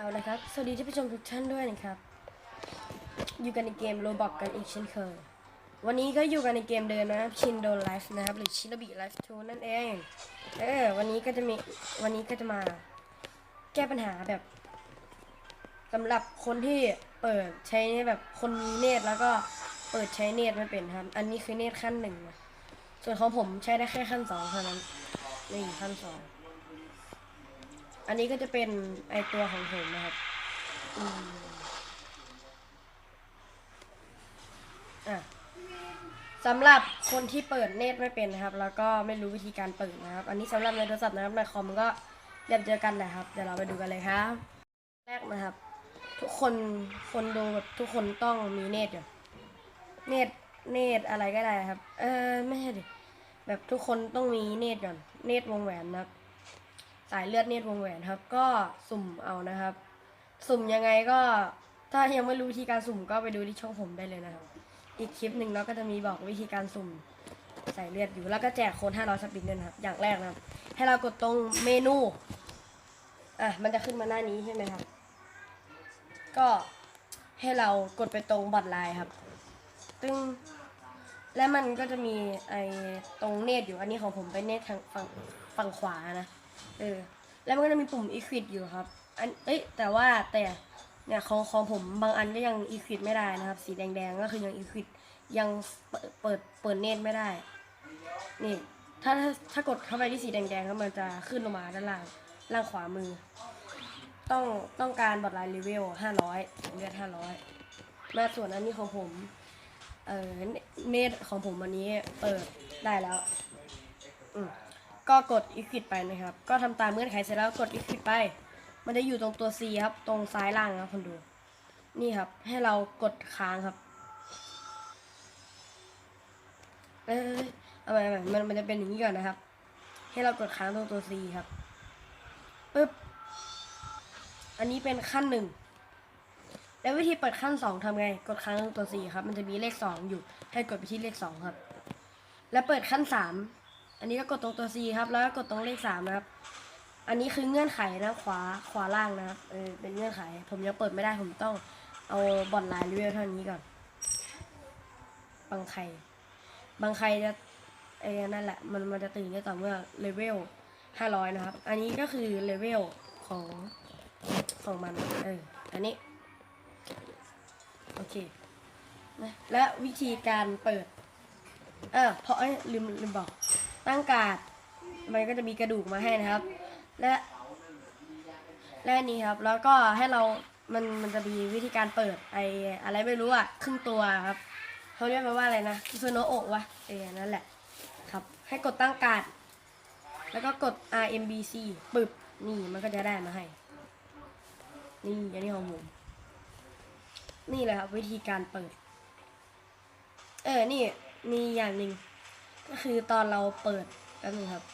เอาละครับ สวัสดีท่านผู้ชมทุกท่านด้วยนะครับ อยู่กันในเกมโรบอกกันอีกเช่นเคย วันนี้ก็อยู่กันในเกมเดิมนะครับ ชินโดไลฟ์นะครับ หรือชินบิไลฟ์ทูนั่นเอง เออ วันนี้ก็จะมี วันนี้ก็จะมา แก้ปัญหาแบบสำหรับคนที่เปิดใช้แบบคนมีเนตแล้วก็เปิดใช้เนตไม่เป็นครับ อันนี้คือเนตขั้นหนึ่งนะส่วนของผมใช้ได้แค่ขั้นสองเท่านั้นนี่ขั้นสอง อันนี้ก็จะเป็นไอตัวของผมนะครับอะสำหรับคนที่เปิดเน็ตไม่เป็นนะครับ แล้วก็ไม่รู้วิธีการเปิดนะครับ อันนี้สำหรับในโทรศัพท์นะครับในคอมก็เดี๋ยวเจอกันแหละครับ เดี๋ยวเราไปดูกันเลยครับ แรกนะครับ ทุกคนคนดูแบบทุกคนต้องมีเน็ตอยู่เน็ตเน็ตอะไรก็ได้ครับ เออไม่ใช่ดิแบบทุกคนต้องมีเน็ตก่อน เน็ตวงแหวนนะครับ สายเลือดเนตรวงแหวนครับ ก็สุ่มเอานะครับ สุ่มยังไงก็ถ้ายังไม่รู้วิธีการสุ่มก็ไปดูที่ช่องผมได้เลยนะครับ อีกคลิปหนึ่งเราก็จะมีบอกวิธีการสุ่มใสายเลือดอยู่แล้วก็แจกโค้ด500สปินด้วยนะครับ อย่างแรกนะครับ ให้เรากดตรงเมนูอะมันจะขึ้นมาหน้านี้ใช่ไหมครับ ก็ให้เรากดไปตรงบัตรไลน์ครับตึ้งและมันก็จะมีไอ้ตรงเนตอยู่อันนี้ของผมเป็นเนตทางฝั่งฝั่งขวานะ เออ แล้วมันก็จะมีปุ่ม equit อยู่ครับ อัน เอ้ย แต่ว่าแต่ เนี่ยของของผมบางอันก็ยัง equit ไม่ได้นะครับ สีแดงๆ ก็คือยัง equit ยังเปิดเปิดเนตไม่ได้ นี่ ถ้าถ้ากดเข้าไปที่สีแดงๆแล้วมันจะขึ้นลงมาด้านล่าง ล่างขวามือ ต้องต้องการบอดไลน์เลเวล500เลือด500มาส่วนอันนี้ของผม เออเนตของผมวันนี้เปิดได้แล้ว อืม ก็กด exit ไปนะครับ ก็ทำตามเงื่อนไขเสร็จแล้วกด exit ไป มันจะอยู่ตรงตัว C ครับ ตรงซ้ายล่างครับคนดู นี่ครับ ให้เรากดค้างครับ เออเอาใหม่มันมันจะเป็นอย่างนี้ก่อนนะครับ ให้เรากดค้างตรงตัว C ครับปึ๊บ อันนี้เป็นขั้นหนึ่ง แล้ววิธีเปิดขั้นสองทำไง กดค้างตรงตัว C ครับ มันจะมีเลขสองอยู่ ให้กดไปที่เลขสองครับ แล้วเปิดขั้นสาม อันนี้ก็กดตรงตัว C ครับ แล้วก็กดตรงเลขสามนะครับ อันนี้คือเงื่อนไขนะขวาขวาล่างนะครับเออเป็นเงื่อนไข ผมยังเปิดไม่ได้ผมต้องเอาบอลลน์เลเวลเท่านี้ก่อน บางใคร บางใครจะไอ้นั่นแหละ มันมันจะตื่นได้ต่อเมื่อเลเวลห้าร้อยนะครับ อันนี้ก็คือเลเวลของของมัน เออ อันนี้ โอเคนะและวิธีการเปิด เออเพราะเอ้ลืมลืมบอก ตั้งกาดมันก็จะมีกระดูกมาให้นะครับ และและนี้ครับ แล้วก็ให้เรา มัน มันจะมีวิธีการเปิดไออะไรไม่รู้อะครึ่งตัวครับเขาเรียกมันว่าอะไรนะซูโนโอะวะ เออ นั่นแหละ ครับ ให้กดตั้งการ์ดแล้วก็กด RMBC ปึบ นี่มันก็จะได้มาให้ นี่อันนี้ของผม นี่แหละครับ วิธีการเปิด เออ นี่ มีอย่างหนึ่ง ก็คือตอนเราเปิดแป๊บนึงครับ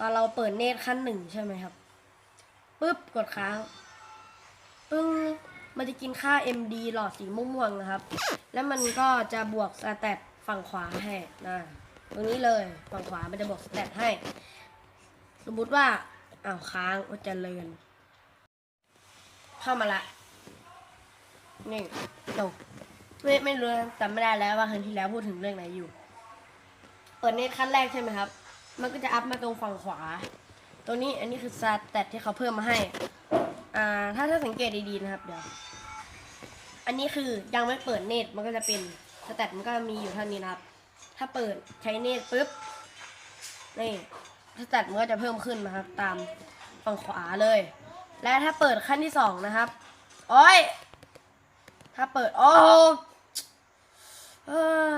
ตอนเราเปิดเนตขั้นหนึ่งใช่ไหมครับปุ๊บกดค้างปึ้งมันจะกินค่า MD หลอดสีม่วงๆนะครับ แล้วมันก็จะบวกสแตทฝั่งขวาให้นะตรงนี้เลยฝั่งขวามันจะบวกสแตทให้ สมมุติว่าอ้าวค้างว่าเจริญเข้ามาละนี่จบไม่ไม่รู้นะจำไม่ได้แล้วว่าครั้งที่แล้วพูดถึงเรื่องไหนอยู่ ปิดเนตขั้นแรกใช่ไหมครับ มันก็จะอัพมาตรงฝั่งขวาตรงนี้อันนี้คือสแตทที่เขาเพิ่มมาให้ อ่า ถ้าถ้าสังเกตดีๆนะครับ เดี๋ยว อันนี้คือยังไม่เปิดเนตมันก็จะเป็นสแตทมันก็มีอยู่เท่านี้นะครับ ถ้าเปิดใช้เนตปุ๊บ นี่สแตทมันก็จะเพิ่มขึ้นนะครับ ตามฝั่งขวาเลย และถ้าเปิดขั้นที่สองนะครับ โอ้ย ถ้าเปิด โอ้เออ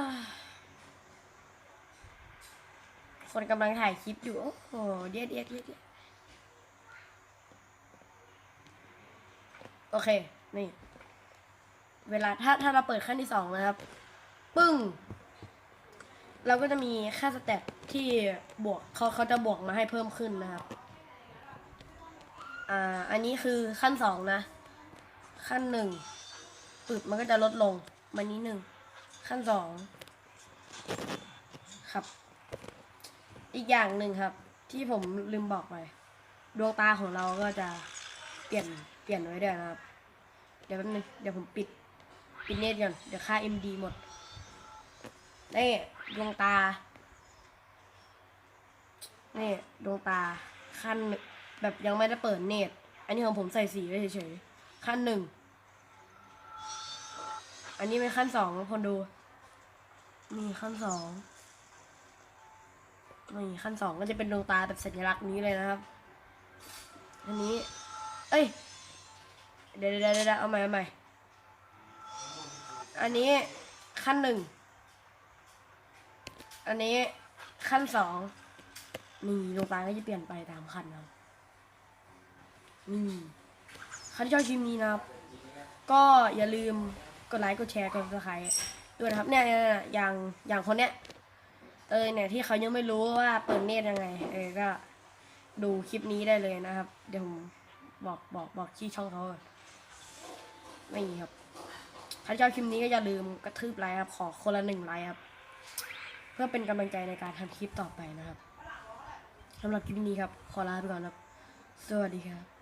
คนกำลังถ่ายคลิปอยู่ โอ้โหเดียดเดียดเดียดเดียดโอเค นี่ เวลาถ้าถ้าเราเปิดขั้นที่สองนะครับ ปึ้ง เราก็จะมีค่าสเต็ปที่บวกเขาเขาจะบวกมาให้เพิ่มขึ้นนะครับ อ่า อันนี้คือขั้นสองนะ ขั้นหนึ่งปึบมันก็จะลดลงมานี้หนึ่ง ขั้นสองครับ อีกอย่างหนึ่งครับ ที่ผมลืมบอกไป ดวงตาของเราก็จะเปลี่ยนเปลี่ยนไว้ด้วยนะครับ เดี๋ยวแป๊บนึงเดี๋ยวผมปิดปิดเน็ตก่อนเดี๋ยวค่า MD หมดนี่ดวงตานี่ดวงตาขั้นแบบยังไม่ได้เปิดเน็ตอันนี้ของผมใส่สีไว้เฉยๆขั้นหนึ่งอันนี้เป็นขั้นสองคนดูนี่ขั้นสอง นี่ขั้นสองก็จะเป็นดวงตาแบบสัญลักษณ์นี้เลยนะครับ อันนี้ เอ้ยเดี๋ยวเดี๋ยวเดี๋ยวเอาใหม่เอาใหม่ อันนี้ขั้นหนึ่ง อันนี้ขั้นสอง นี่ดวงตาก็จะเปลี่ยนไปตามขั้นนะครับนี่ใครที่ชอบคลิปนี้นะครับ ก็อย่าลืมกดไลค์ กดแชร์ กด subscribe ด้วยนะครับเนี่ยอย่างอย่างคนเนี้ย เออเนี่ยที่เขายังไม่รู้ว่าเปิดเนตยังไง เออก็ดูคลิปนี้ได้เลยนะครับ เดี๋ยวผมบอกบอกบอกที่ช่องเขาไม่มีครับใครชอบคลิปนี้ก็อย่าลืมกระทืบไลค์ครับ ขอคนละหนึ่งไลค์ครับ เพื่อเป็นกำลังใจในการทำคลิปต่อไปนะครับสำหรับคลิปนี้ครับ ขอลาไปก่อนครับ สวัสดีครับ